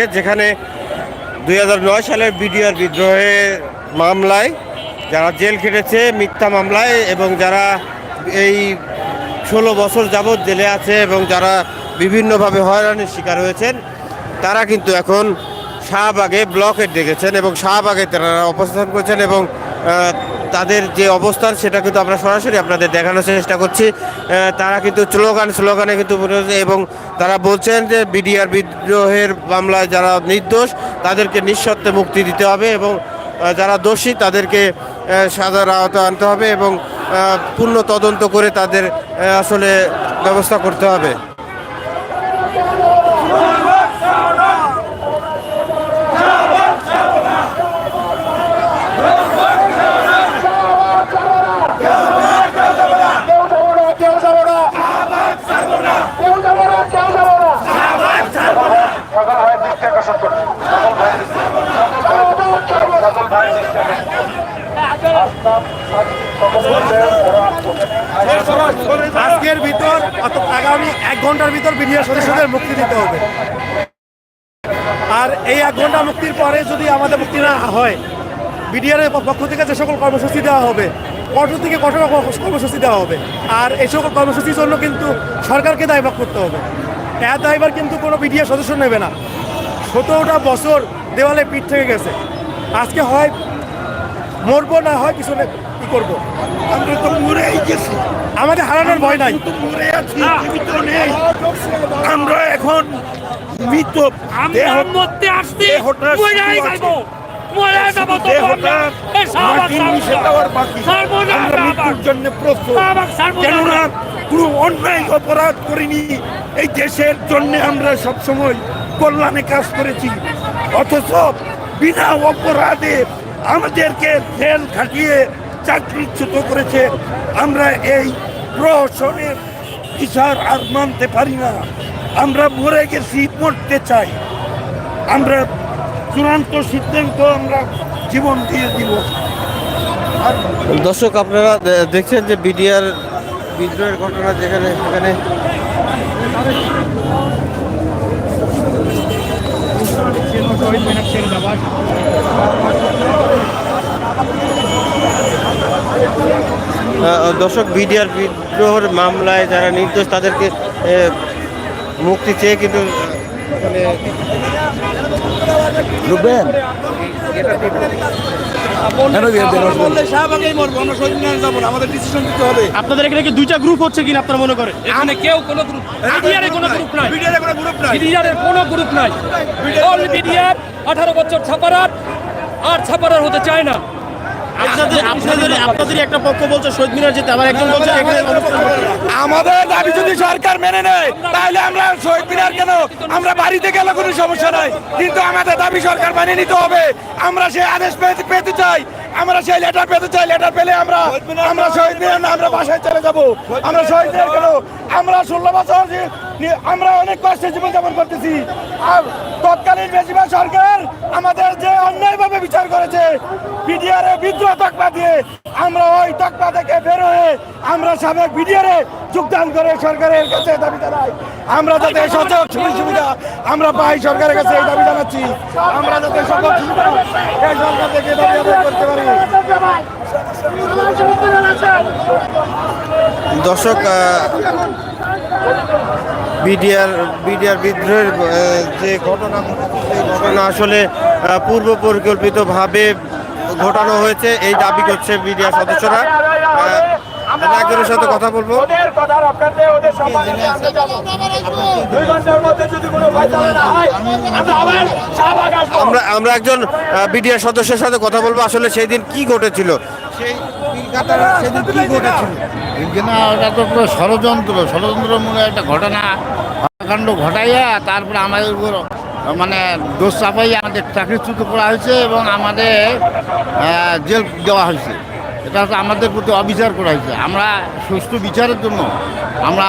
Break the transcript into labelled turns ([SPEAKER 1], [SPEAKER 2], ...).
[SPEAKER 1] থেকে, যেখানে দুই হাজার নয় সালের বিডিআর বিদ্রোহের মামলায় যারা জেল খেটেছে, মিথ্যা মামলায় এবং যারা এই ষোলো বছর যাবৎ জেলে আছে এবং যারা বিভিন্নভাবে হয়রানির শিকার হয়েছেন, তারা কিন্তু এখন শাহবাগে ব্লকেট ডেকেছেন এবং শাহবাগে তারা অবস্থান করছেন এবং তাদের যে অবস্থান, সেটা কিন্তু আমরা সরাসরি আপনাদের দেখানোর চেষ্টা করছি। তারা কিন্তু স্লোগান, স্লোগানে কিন্তু এবং তারা বলছেন যে বিডিআর বিদ্রোহের মামলায় যারা নির্দোষ, তাদেরকে নিঃশর্তে মুক্তি দিতে হবে এবং যারা দোষী, তাদেরকে সাজার আওতা আনতে হবে এবং পূর্ণ তদন্ত করে তাদের আসলে ব্যবস্থা করতে হবে
[SPEAKER 2] কেউ যাব না কেউ যাব না কেউ যাব না কেউ যাব না সকল ভাই দৃষ্টি আকর্ষণ করছি সকল ভাই সকল ভাই দৃষ্টি
[SPEAKER 3] আজকের ভিতর আগামী এক ঘণ্টার ভিতর বিডিআর সদস্যদের মুক্তি দিতে হবে। আর এই এক ঘণ্টা মুক্তির পরে যদি আমাদের মুক্তি না হয় বিডিআর পক্ষ থেকে যে সকল কর্মসূচি দেওয়া হবে, কঠোর থেকে কঠোর কর্মসূচি দেওয়া হবে। আর এই সকল কর্মসূচির জন্য কিন্তু সরকারকে দায়ভাগ করতে হবে। এর দায়ভার কিন্তু কোনো বিডিআর সদস্য নেবে না। সতেরোটা বছর দেওয়ালে পিঠ থেকে গেছে। আজকে হয় মরবো না হয় কিছু না কি করব?
[SPEAKER 4] আমরা তো মরেই গেছি।
[SPEAKER 3] আমাদের হারানোর ভয় নাই।
[SPEAKER 4] তো মরে আছি জীবিত নেই। আমরা এখন মৃত দেহ
[SPEAKER 5] মরতে আসছি
[SPEAKER 4] দেহটা
[SPEAKER 5] মরে যাব মরে যাব তো
[SPEAKER 4] দেহটা
[SPEAKER 5] এ শাহবাগ
[SPEAKER 4] মাটির বাকি। আমরা
[SPEAKER 5] আমরা
[SPEAKER 4] মৃত্যুর জন্য প্রস্তুত।
[SPEAKER 5] শাহবাগ ছাড়বো না
[SPEAKER 4] কেননা কোনো অন্যায় অপরাধ করিনি। এই দেশের জন্য আমরা সবসময় কল্যাণে কাজ করেছি। অথচ বিনা অপরাধে আমাদেরকে জেল খাটিয়ে চাকরিচ্যুত করেছে। আমরা এই প্রহসনের বিচার আর মানতে পারি না। আমরা মরে গেছি মরতে চাই। আমরা চূড়ান্ত সিদ্ধান্ত আমরা জীবন দিয়ে দিব।
[SPEAKER 1] দর্শক আপনারা দেখছেন যে বিডিআর বিদ্রোহের ঘটনা যেখানে সেখানে দর্শক বিডিআর বিদ্রোহের মামলায় যারা নির্দোষ তাদেরকে মুক্তি চেয়ে কিন্তু মানে
[SPEAKER 4] ঢুকবেন
[SPEAKER 3] আপনাদের এখানে কি দুইটা গ্রুপ হচ্ছে কিনা আপনারা মনে করেন?
[SPEAKER 5] এখানে কেউ কোনো গ্রুপ বিডিআরের কোনো গ্রুপ নাই। বিডিআরের কোনো গ্রুপ নাই। অল বিডিআর আঠারো বছর ছাপারার আর ছাপারার হতে চায় না।
[SPEAKER 3] আপনাদের আপনাদের আপনাদের একটা পক্ষ বলছে শহীদ মিনার যেতে। আবার একজন বলছে এখানে অবস্থান করতে।
[SPEAKER 4] আমাদের দাবি যদি সরকার মেনে নেয় তাহলে আমরা শহীদ মিনার কেন? আমরা বাড়িতে গেলে কোনো সমস্যা নাই। কিন্তু আমাদের দাবি সরকার মেনে নিতে হবে। আমরা সেই আদেশ পেতে পেতে চাই। আমরা সেই লেটার পেতে চাই। লেটার পেলে আমরা আমরা শহীদ মিনার না আমরা বাসায় চলে যাব। আমরা শহীদ মিনার কেন? আমরা ষোলো বছর আমরা অনেক কষ্টে জীবনযাপন করতেছি। আর তৎকালীন বেশিরভাগ সরকার আমাদের অন্যায়ভাবে বিচার করেছে। বিডিআরে বিদ্রোহ তকমা দিয়ে আমরা ওই তকমা থেকে বের হয়ে আমরা সাবেক বিডিআরে যোগদান করে সরকারের কাছে দাবি জানাই। আমরা যাতে সচক সুযোগ সুবিধা আমরা পাই সরকারের কাছে এই দাবি জানাচ্ছি। আমরা যাতে সকল সুবিধা এই সরকার থেকে দাবি আদায় করতে পারি।
[SPEAKER 1] দর্শক বিডিআর বিডিআর বিদ্রোহের যে ঘটনা সেই ঘটনা আসলে পূর্ব পরিকল্পিতভাবে ঘটানো হয়েছে এই দাবি করছে বিডিআর সদস্যরা। একজনের সাথে কথা বলব।
[SPEAKER 2] আমরা যাব। দুই ঘণ্টার মধ্যে যদি কোনো ফয়সালা না হয় আমরা আবার শাহবাগ আসব
[SPEAKER 1] আমরা আমরা একজন বিডিআর সদস্যের সাথে কথা বলব। আসলে সেই দিন কি ঘটেছিল? সেই সেদিন কি ঘটেছিল?
[SPEAKER 6] না ওটা তো ষড়যন্ত্র ষড়যন্ত্রমূলক একটা ঘটনা হত্যাকাণ্ড ঘটাইয়া তারপরে আমাদের উপর মানে দোষ চাপাই আমাদের চাকরিচ্যুত করা হয়েছে এবং আমাদের জেল দেওয়া হয়েছে। এটা আমাদের প্রতি অবিচার করা হয়েছে। আমরা সুষ্ঠু বিচারের জন্য আমরা